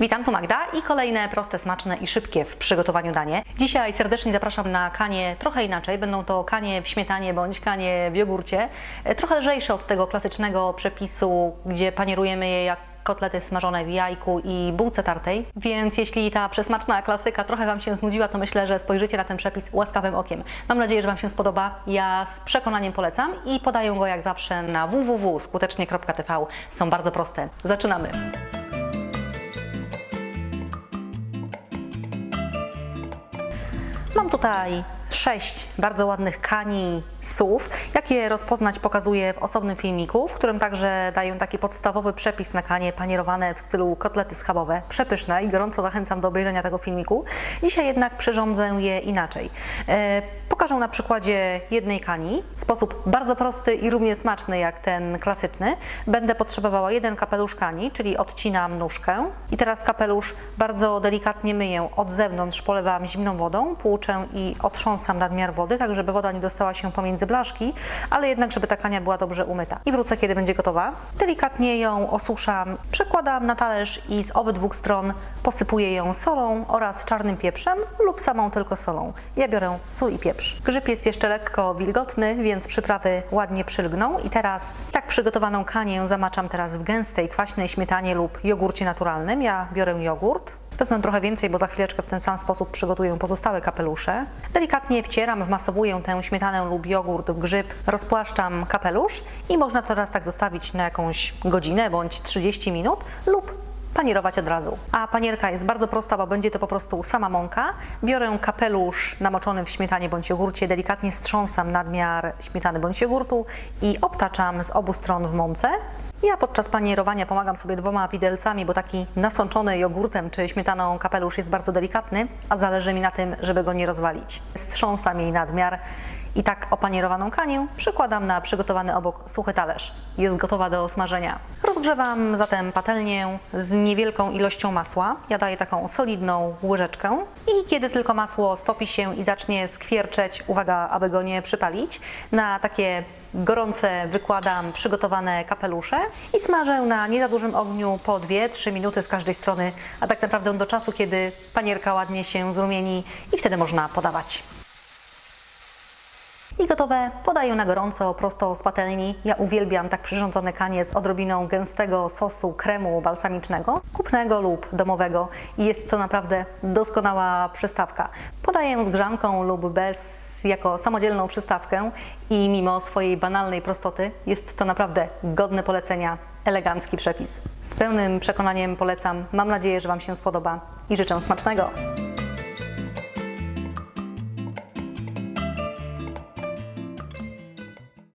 Witam, tu Magda i kolejne proste, smaczne i szybkie w przygotowaniu danie. Dzisiaj serdecznie zapraszam na kanie trochę inaczej. Będą to kanie w śmietanie bądź kanie w jogurcie. E, Trochę lżejsze od tego klasycznego przepisu, gdzie panierujemy je jak kotlety smażone w jajku i bułce tartej. Więc jeśli ta przesmaczna klasyka trochę Wam się znudziła, to myślę, że spojrzycie na ten przepis łaskawym okiem. Mam nadzieję, że Wam się spodoba. Ja z przekonaniem polecam i podaję go jak zawsze na www.skutecznie.tv. Są bardzo proste. Zaczynamy! Mam tutaj sześć bardzo ładnych kani słów. Jak je rozpoznać pokazuję w osobnym filmiku, w którym także daję taki podstawowy przepis na kanie panierowane w stylu kotlety schabowe. Przepyszne i gorąco zachęcam do obejrzenia tego filmiku. Dzisiaj jednak przyrządzę je inaczej. E, Pokażę na przykładzie jednej kani w sposób bardzo prosty i równie smaczny jak ten klasyczny. Będę potrzebowała jeden kapelusz kani, czyli odcinam nóżkę i teraz kapelusz bardzo delikatnie myję od zewnątrz, polewam zimną wodą, płuczę i otrząsam nadmiar wody, tak żeby woda nie dostała się pomiędzy blaszki, ale jednak żeby ta kania była dobrze umyta. I wrócę, kiedy będzie gotowa. Delikatnie ją osuszam, przekładam na talerz i z obydwu stron posypuję ją solą oraz czarnym pieprzem lub samą tylko solą. Ja biorę sól i pieprz. Grzyb jest jeszcze lekko wilgotny, więc przyprawy ładnie przylgną i teraz tak przygotowaną kanię zamaczam teraz w gęstej, kwaśnej śmietanie lub jogurcie naturalnym. Ja biorę jogurt. Wezmę trochę więcej, bo za chwileczkę w ten sam sposób przygotuję pozostałe kapelusze. Delikatnie wcieram, wmasowuję tę śmietanę lub jogurt w grzyb, rozpłaszczam kapelusz i można to teraz tak zostawić na jakąś godzinę bądź 30 minut lub panierować od razu. A panierka jest bardzo prosta, bo będzie to po prostu sama mąka. Biorę kapelusz namoczony w śmietanie bądź jogurcie, delikatnie strząsam nadmiar śmietany bądź jogurtu i obtaczam z obu stron w mące. Ja podczas panierowania pomagam sobie dwoma widelcami, bo taki nasączony jogurtem czy śmietaną kapelusz jest bardzo delikatny, a zależy mi na tym, żeby go nie rozwalić. Strząsam jej nadmiar i tak opanierowaną kanię przykładam na przygotowany obok suchy talerz. Jest gotowa do smażenia. Rozgrzewam zatem patelnię z niewielką ilością masła. Ja daję taką solidną łyżeczkę i kiedy tylko masło stopi się i zacznie skwierczeć, uwaga, aby go nie przypalić, na takie gorące wykładam przygotowane kapelusze i smażę na nie za dużym ogniu po 2-3 minuty z każdej strony, a tak naprawdę do czasu, kiedy panierka ładnie się zrumieni i wtedy można podawać. I gotowe podaję na gorąco, prosto z patelni. Ja uwielbiam tak przyrządzone kanie z odrobiną gęstego sosu kremu balsamicznego, kupnego lub domowego i jest to naprawdę doskonała przystawka. Podaję z grzanką lub bez jako samodzielną przystawkę i mimo swojej banalnej prostoty jest to naprawdę godne polecenia, elegancki przepis. Z pełnym przekonaniem polecam. Mam nadzieję, że Wam się spodoba i życzę smacznego.